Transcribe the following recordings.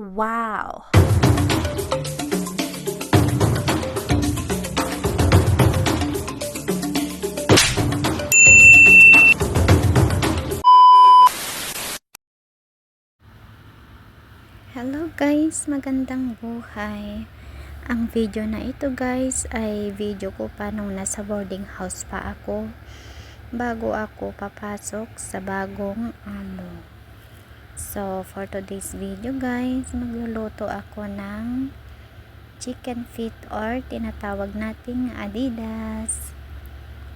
Wow! Hello guys, magandang buhay. Ang video na ito guys ay video ko pa nung nasa boarding house pa ako bago ako papasok sa bagong amo. So for today's video guys, magluluto ako ng chicken feet or tinatawag nating adidas.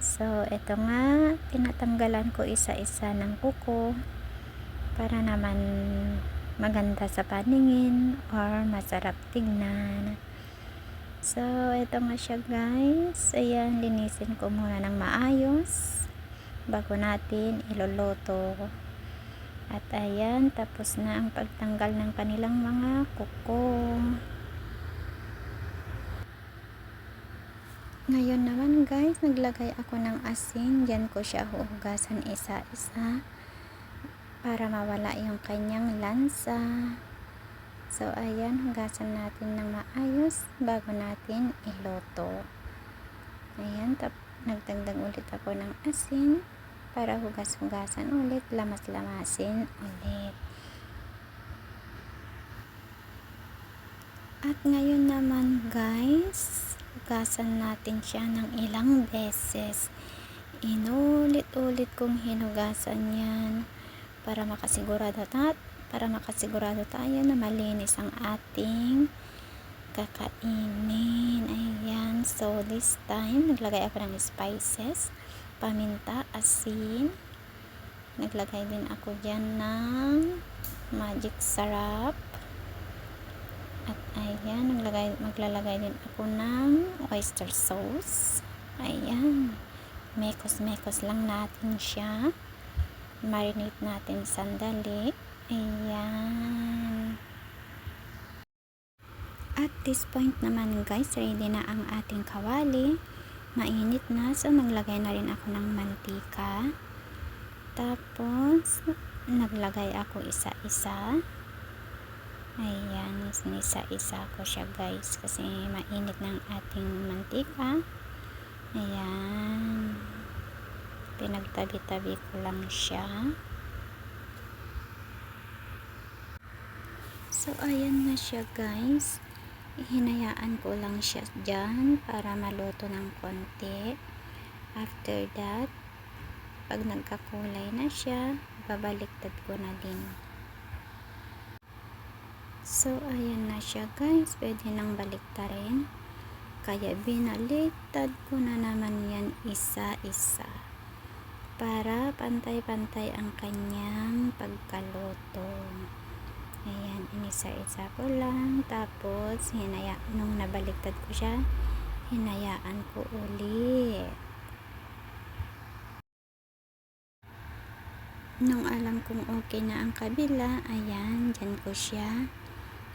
So ito nga, tinatanggalan ko isa-isa ng kuko para naman maganda sa paningin or masarap tignan. So, ito nga siya guys. Ayan, linisin ko muna ng maayos bago natin iloloto. At ayan, tapos na ang pagtanggal ng kanilang mga kuko. Ngayon naman guys, naglagay ako ng asin. Diyan ko siya huhugasan isa-isa para mawala yung kanyang lansa. So, ayan, hugasan natin ng maayos bago natin iloto. Ayan, tap, nagdagdag ulit ako ng asin para hugas-hugasan ulit, lamas-lamasin ulit. At ngayon naman guys, hugasan natin siya ng ilang beses. Inulit-ulit kong hinugasan yan para makasigurado tat para makasigurado tayo na malinis ang ating kakainin. Ayan. So, this time, naglagay ako ng spices, paminta, asin. Naglagay din ako dyan ng magic sarap. At ayan, naglagay, maglalagay din ako ng oyster sauce. Ayan. Mekos-mekos lang natin siya marinate natin sandali ayan at this point naman guys ready na ang ating kawali mainit na so naglagay na rin ako ng mantika. Tapos naglagay ako isa-isa. Ayan isa-isa ko siya guys kasi mainit ng ating mantika. Ayan. Pinagtabi-tabi ko lang siya. So ayan na siya guys hinayaan ko lang siya dyan para maluto ng konti after that pag nagkakulay na siya babaliktad ko na din so ayan na siya guys pwede nang baliktarin kaya binaliktad ko na naman yan isa-isa para pantay-pantay ang kanyang pagkaluto. Ayan, inisa-isa ko lang. Tapos, hinaya, nung nabaliktad ko siya, hinayaan ko ulit. Nung alam kong okay na ang kabila, ayan, dyan ko siya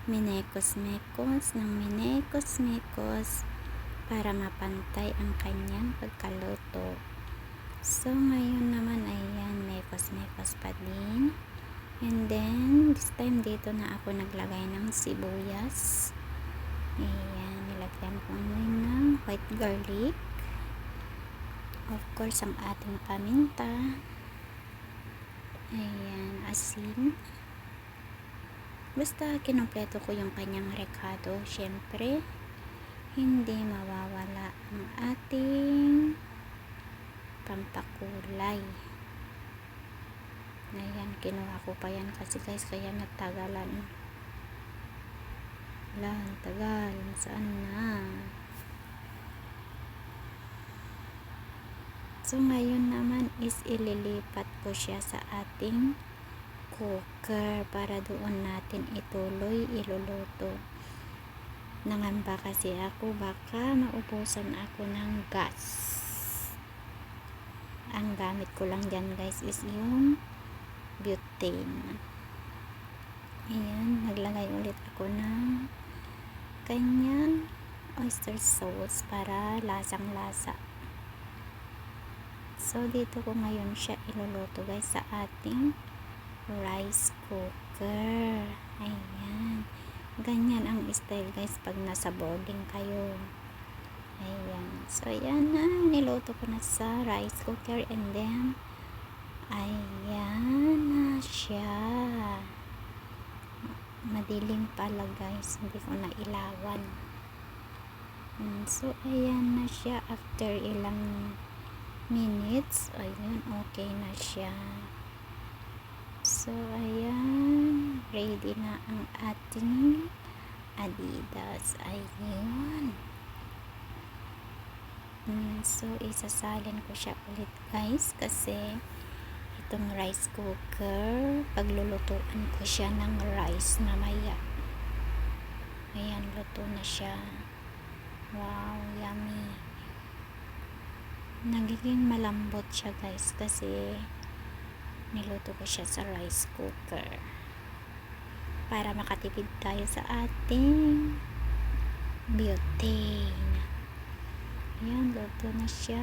minekos-mekos ng minekos-mekos para mapantay ang kanyang pagkaluto. So, ngayon naman, ayan, mekos-mekos pa din. And then, this time dito na ako naglagay ng sibuyas. Ayan, nilagyan ko din ng white garlic. Of course, ang ating paminta. Ayan, asin. Basta kinumpleto ko yung kanyang rekado. Siyempre, hindi mawawala ang ating pampakulay ayan kinuha ko pa yan kasi guys kaya nagtagalan wala tagal saan na? So ngayon naman is ililipat ko siya sa ating cooker para doon natin ituloy iluluto. Nangamba kasi ako baka maubusan ako ng gas. Ang gamit ko lang dyan guys is yung butane. Ayan naglagay ulit ako ng kanyang oyster sauce para lasang lasa so dito ko ngayon siya iluluto guys sa ating rice cooker ayan Ganyan ang style guys pag nasa boarding kayo. Ayan. So, ayan na. Niluto ko na sa rice cooker and then ayan na siya. Madilim pala guys. Hindi ko na ilawan. Mm, So, ayan na siya after ilang minutes. Ayun, okay na siya. So, ayan. Ready na ang ating Adidas. Ayun. Mm, so, isasalin ko siya ulit guys kasi itong rice cooker, paglulutuan ko siya ng rice mamaya. Ayan, luto na siya. Wow, yummy. Nagiging malambot siya guys kasi niluto ko siya sa rice cooker para makatipid tayo sa ating butane. Ayan, luto na siya.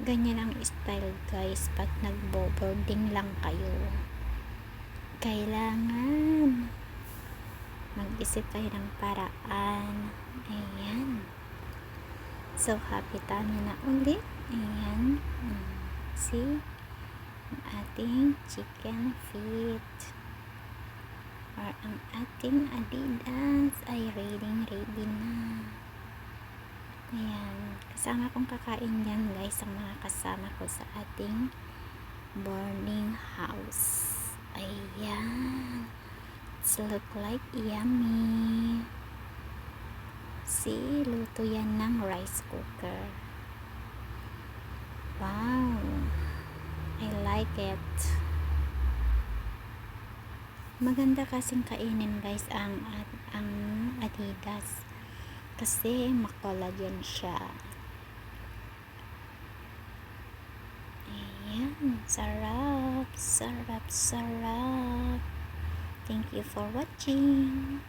Ganyan ang style guys pag nagbo-boarding lang kayo. Kailangan mag-isip kayo ng paraan. Ayan. So, happy tayo na ulit. Ayan. See? Ang ating chicken feet. Or ang ating adidas ay ready ready na. Ayan. Kasama kong kakain yan guys ang mga kasama ko sa ating boarding house. Ayan. It's look like yummy. See, luto yan ng rice cooker. Wow. I like it. Maganda kasing kainin guys ang ang Adidas kasi makolagen siya. Ayan, sarap, sarap, sarap. Thank you for watching.